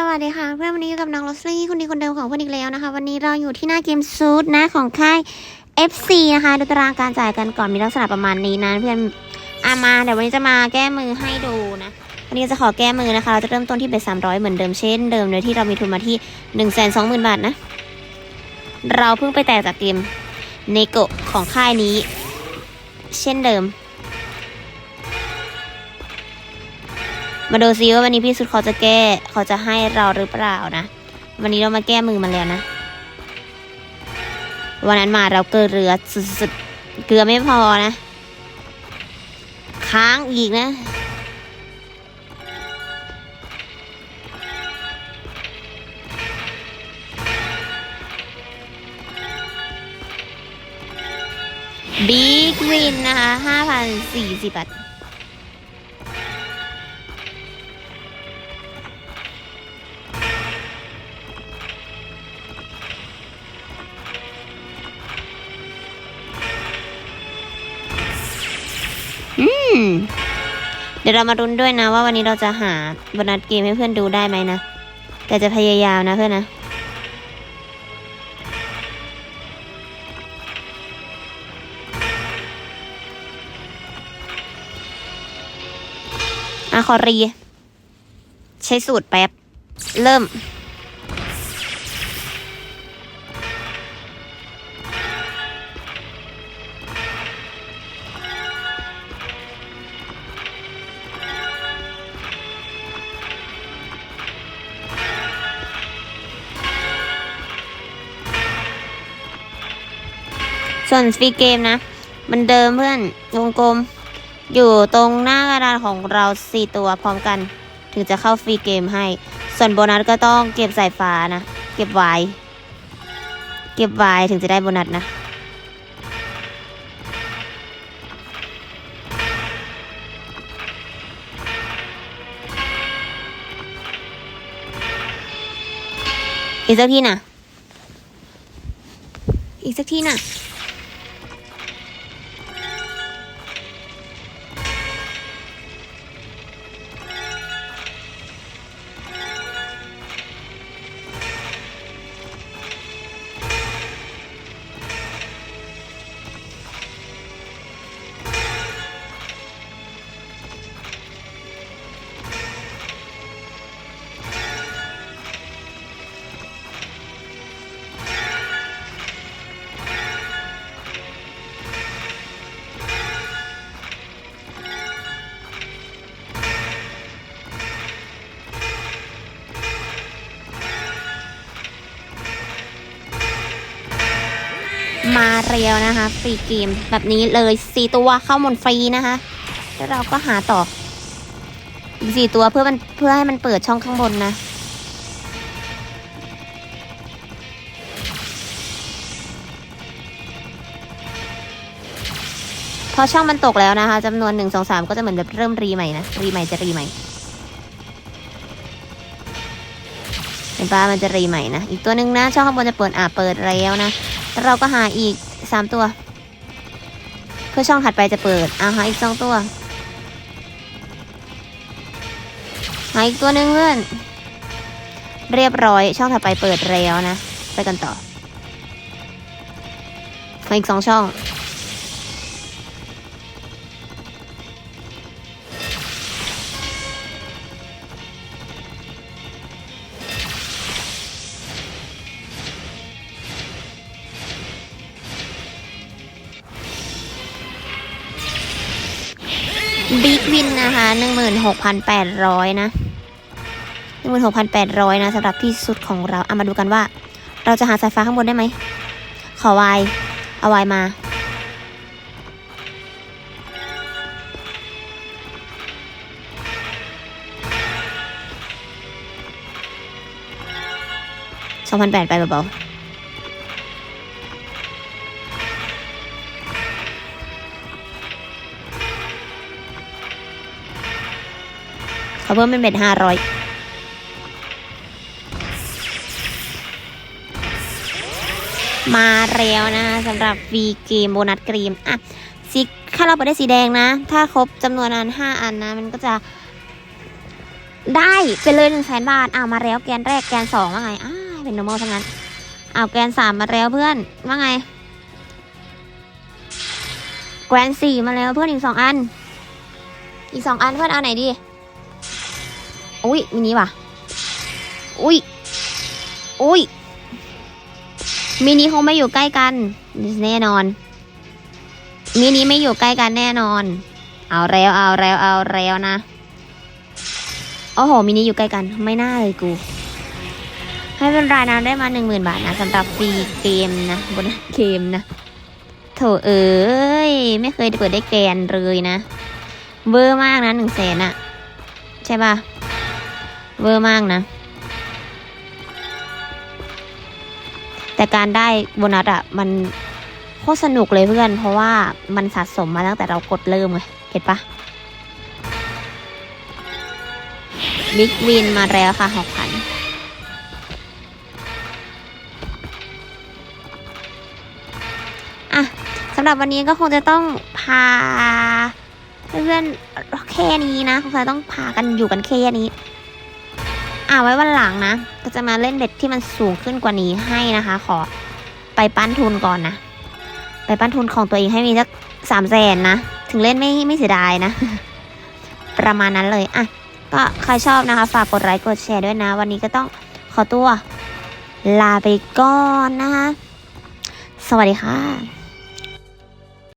สวัสดีค่ะเพื่อนวันนี้อยู่กับน้องโรสลี่คนดีคนเดิมของเพื่อนอีกแล้วนะคะ วันนี้เราอยู่ที่หน้าเกมซูดนะของค่าย FC นะคะดูตารางการจ่ายกันก่อนมีลักษณะประมาณนี้นะเพื่อนอามาเดี๋ยววันนี้จะมาแก้มือให้ดูนะวันนี้จะขอแก้มือนะคะ เราจะเริ่มต้นที่เบ็ดสามร้อยเหมือนเดิมเช่นเดิมโดยที่เรามีทุนมาที่หนึ่งแสนสองหมื่นบาทนะ เราเพิ่งไปแตกจากเกมเนโกะของค่ายนี้ เช่นเดิม มาดูซิว่าวันนี้พี่สุดเขาจะแก้เขาจะให้เราหรือเปล่านะ วันนี้เรามาแก้มือมันแล้วนะ วันนั้นมาเราเกลือเรือสุดๆเกลือไม่พอนะ ค้างอีกนะบิ๊กวินนะคะห้าพันสี่สิบบาท เดี๋ยวเรามารุนด้วยนะว่าวันนี้เราจะหาบนัสเกมให้เพื่อนดูได้ไหมนะ แต่จะพยายามนะเพื่อนนะอะขอรี ใช้สูตรแป๊บ เริ่ม ส่วนฟรีเกมนะมันเดิมเพื่อนวงกลม อยู่ตรงหน้ากระดานของเราสี่ตัวพร้อมกัน ถึงจะเข้าฟรีเกมให้ ส่วนโบนัสก็ต้องเก็บสายฟ้านะ เก็บไว้เก็บไว้ถึงจะได้โบนัสนะอีกสักทีน่ะอีกสักทีน่ะ มาเรียวนะคะ ฟรีเกมแบบนี้เลยสี่ตัวเข้าหมดฟรีนะคะ แล้วเราก็หาต่อสี่ตัวเพื่อมันเพื่อให้มันเปิดช่องข้างบนนะพอช่องมันตกแล้วนะคะจำนวนหนึ่งสองสามก็จะเหมือนแบบเริ่มรีใหม่นะ รีใหม่จะรีใหม่ เห็นปะมันจะรีใหม่นะ อีกตัวหนึ่งนะ ช่องข้างบนจะเปิดอ่าเปิดแล้วนะ แล้วเราก็หาอีกสามตัว เพื่อช่องถัดไปจะเปิดอ่าหาอีกสองตัว หาอีกตัวหนึ่งเพื่อน เรียบร้อยช่องถัดไปเปิดแล้วนะ ไปกันต่อหาอีกสองช่อง บิ๊กวินนะคะหนึ่งหมื่นหกพันแปดร้อยนะหนึ่งหมื่นหกพันแปดร้อยนะสำหรับที่สุดของเราเอามาดูกันว่า เราจะหาสายฟ้าข้างบนได้ไหม ขอวาย เอาวายมาสองพันแปดไปเบาๆ เขาเพิ่มเป็นเบ็ดห้าร้อยมาแล้วนะสำหรับวีเกมโบนัสกรีมอะสีถ้าเราเปิดได้สีแดงนะ ถ้าครบจำนวนอันห้าอันนะ มันก็จะได้ไปเลยหนึ่งแสนบาทอ้าวมาแล้วแกนแรกแกนสองว่าไงอ้าเป็น normal ทั้งนั้นอ้าวแกนสามมาแล้วเพื่อนว่าไง แกนสี่มาแล้วเพื่อนอีกสองอัน อีกสองอันเพื่อนเอาไหนดี อุ้ยมินิว่ะ อุ้ย อุ้ย มินิคงไม่อยู่ใกล้กัน แน่นอน มินิไม่อยู่ใกล้กันแน่นอน เอาแล้วเอาแล้วเอาแล้วนะ โอ้โห มินิอยู่ใกล้กัน ไม่น่าเลยกู ให้เป็นรายนะได้มาหนึ่งหมื่นบาทนะสำหรับฟรีเกมนะบนเกมนะโถเอ้ย ไม่เคยเปิดได้แกนเลยนะเวอร์มากนะหนึ่งแสนอะใช่ป่ะ เวอร์มากนะ แต่การได้โบนัสอะมันโคตรสนุกเลยเพื่อน เพราะว่ามันสะสมมาตั้งแต่เรากดเริ่มไงเก็ตปะบิ๊กวินมาแล้วค่ะหกพันอะสำหรับวันนี้ก็คงจะต้องพาเพื่อนๆแค่นี้นะคงจะต้องพากันอยู่กันแค่นี้ อ่าไว้วันหลังนะ ก็จะมาเล่นเด็ดที่มันสูงขึ้นกว่านี้ให้นะคะ ขอไปปั้นทุนก่อนนะ ไปปั้นทุนของตัวเองให้มีสักสามแสนนะ ถึงเล่นไม่ไม่เสียดายนะ ประมาณนั้นเลย อะ ก็ใครชอบนะคะ ฝากกดไลค์กดแชร์ด้วยนะ วันนี้ก็ต้องขอตัวลาไปก่อนนะคะ สวัสดีค่ะ